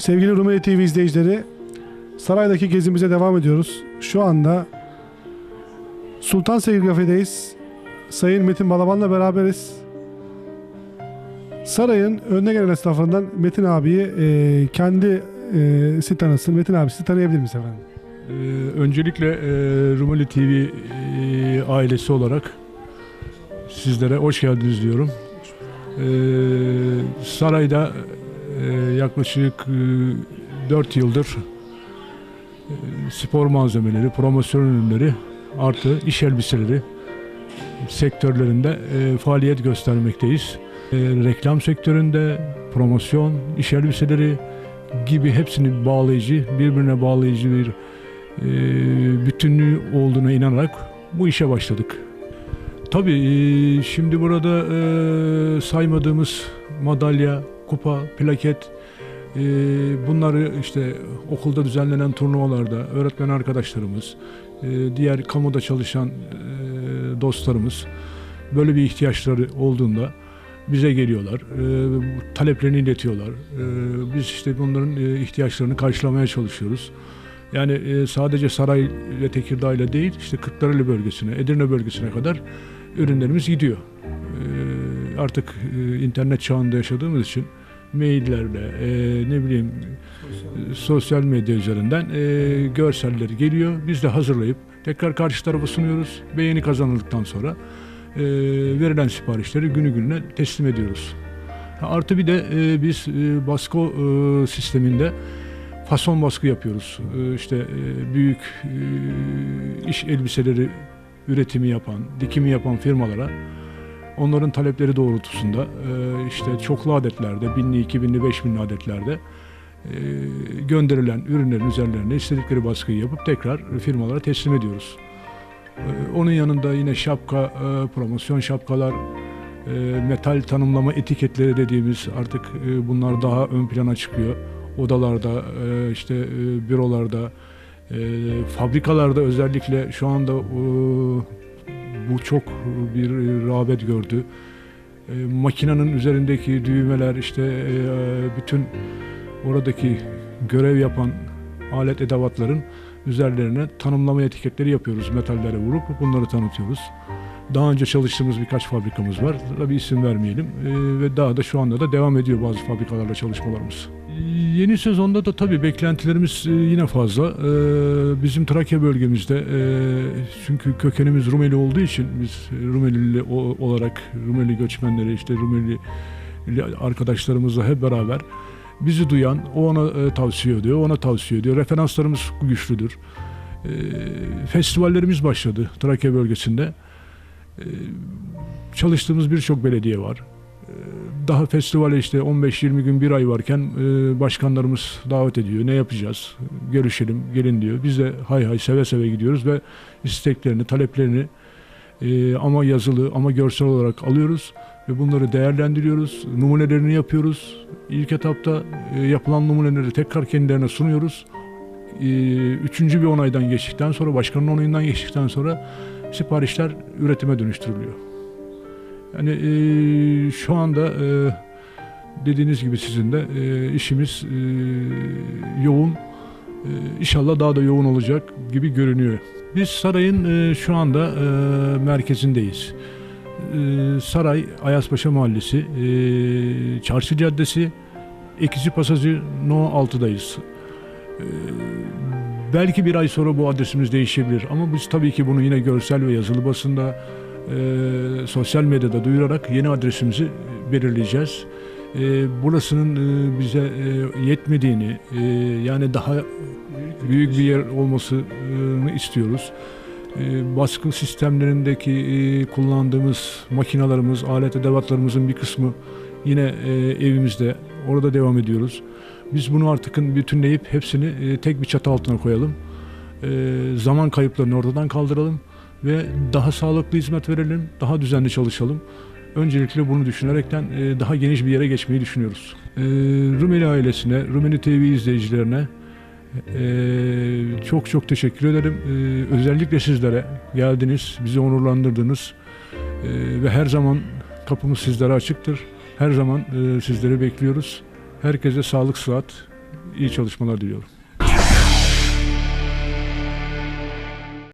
Sevgili Rumeli TV izleyicileri, saraydaki gezimize devam ediyoruz. Şu anda Sultan Seyir Kafe'deyiz. Sayın Metin Balaban'la beraberiz. Sarayın önüne gelen esnaflarından Metin abiyi e, kendi e, si tanısın. Metin abi sizi tanıyabilir miyiz efendim? Ee, öncelikle e, Rumeli TV e, ailesi olarak sizlere hoş geldiniz diyorum. Ee, sarayda yaklaşık e, 4 yıldır e, spor malzemeleri, promosyon ürünleri artı iş elbiseleri sektörlerinde e, faaliyet göstermekteyiz. E, reklam sektöründe promosyon, iş elbiseleri gibi hepsini bağlayıcı, birbirine bağlayıcı bir e, bütünlüğü olduğuna inanarak bu işe başladık. Tabii e, şimdi burada e, saymadığımız madalya, kupa, plaket e, bunları işte okulda düzenlenen turnuvalarda öğretmen arkadaşlarımız, e, diğer kamuda çalışan e, dostlarımız böyle bir ihtiyaçları olduğunda bize geliyorlar, e, taleplerini iletiyorlar. E, biz işte bunların e, ihtiyaçlarını karşılamaya çalışıyoruz. Yani e, sadece Saray ve Tekirdağ ile değil, işte Kırklareli bölgesine, Edirne bölgesine kadar ürünlerimiz gidiyor. E, artık e, internet çağında yaşadığımız için maillerle, e, ne bileyim e, sosyal medya üzerinden e, görseller geliyor. Biz de hazırlayıp tekrar karşı tarafa sunuyoruz. Beğeni kazanıldıktan sonra e, verilen siparişleri günü gününe teslim ediyoruz. Artı bir de e, biz e, baskı e, sisteminde fason baskı yapıyoruz. Ee, İşte e, büyük e, iş elbiseleri üretimi yapan, dikimi yapan firmalara onların talepleri doğrultusunda e, işte çoklu adetlerde, binli, iki binli, beş binli adetlerde e, gönderilen ürünlerin üzerlerine istedikleri baskıyı yapıp tekrar firmalara teslim ediyoruz. E, Onun yanında yine şapka, promosyon şapkalar, metal tanımlama etiketleri dediğimiz artık bunlar daha ön plana çıkıyor odalarda, işte bürolarda, fabrikalarda özellikle şu anda bu çok bir rağbet gördü. E, Makinenin üzerindeki düğmeler, işte e, bütün oradaki görev yapan alet edevatların üzerlerine tanımlama etiketleri yapıyoruz metallere vurup bunları tanıtıyoruz. Daha önce çalıştığımız birkaç fabrikamız var. Tabii isim vermeyelim. E, ve daha da şu anda da devam ediyor bazı fabrikalarla çalışmalarımız. Yeni sezonda da tabii beklentilerimiz e, yine fazla. E, Bizim Trakya bölgemizde e, çünkü kökenimiz Rumeli olduğu için biz Rumeli olarak Rumeli göçmenleri işte Rumeli arkadaşlarımızla hep beraber bizi duyan o ona tavsiye ediyor, ona tavsiye ediyor. Referanslarımız güçlüdür. Festivallerimiz başladı Trakya bölgesinde. Çalıştığımız birçok belediye var daha festivale işte 15-20 gün bir ay varken e, başkanlarımız davet ediyor. Ne yapacağız? Görüşelim, gelin diyor. Biz de hay hay seve seve gidiyoruz ve isteklerini, taleplerini e, ama yazılı ama görsel olarak alıyoruz ve bunları değerlendiriyoruz. Numunelerini yapıyoruz. İlk etapta e, yapılan numuneleri tekrar kendilerine sunuyoruz. Üçüncü bir onaydan geçtikten sonra, başkanın onayından geçtikten sonra siparişler üretime dönüştürülüyor. Yani e, şu anda e, dediğiniz gibi sizin de e, işimiz e, yoğun. E, inşallah daha da yoğun olacak gibi görünüyor. Biz sarayın e, şu anda e, merkezindeyiz. E, Saray Ayaspaşa Mahallesi, e, Çarşı Caddesi, Ekici Pasajı No 6'dayız. E, belki bir ay sonra bu adresimiz değişebilir ama biz tabii ki bunu yine görsel ve yazılı basında e, sosyal medyada duyurarak yeni adresimizi belirleyeceğiz. E, burasının e, bize e, yetmediğini e, yani daha büyük bir yer olmasını istiyoruz. E, baskı sistemlerindeki e, kullandığımız makinalarımız, alet edevatlarımızın bir kısmı yine e, evimizde. Orada devam ediyoruz. Biz bunu artık bütünleyip hepsini e, tek bir çatı altına koyalım. E, zaman kayıplarını ortadan kaldıralım ve daha sağlıklı hizmet verelim, daha düzenli çalışalım. Öncelikle bunu düşünerekten e, daha geniş bir yere geçmeyi düşünüyoruz. E, Rumeli ailesine, Rumeli TV izleyicilerine e, çok çok teşekkür ederim. Özellikle sizlere geldiniz, bizi onurlandırdınız ve her zaman kapımız sizlere açıktır. Her zaman sizleri bekliyoruz. Herkese sağlık, sıhhat, iyi çalışmalar diliyorum.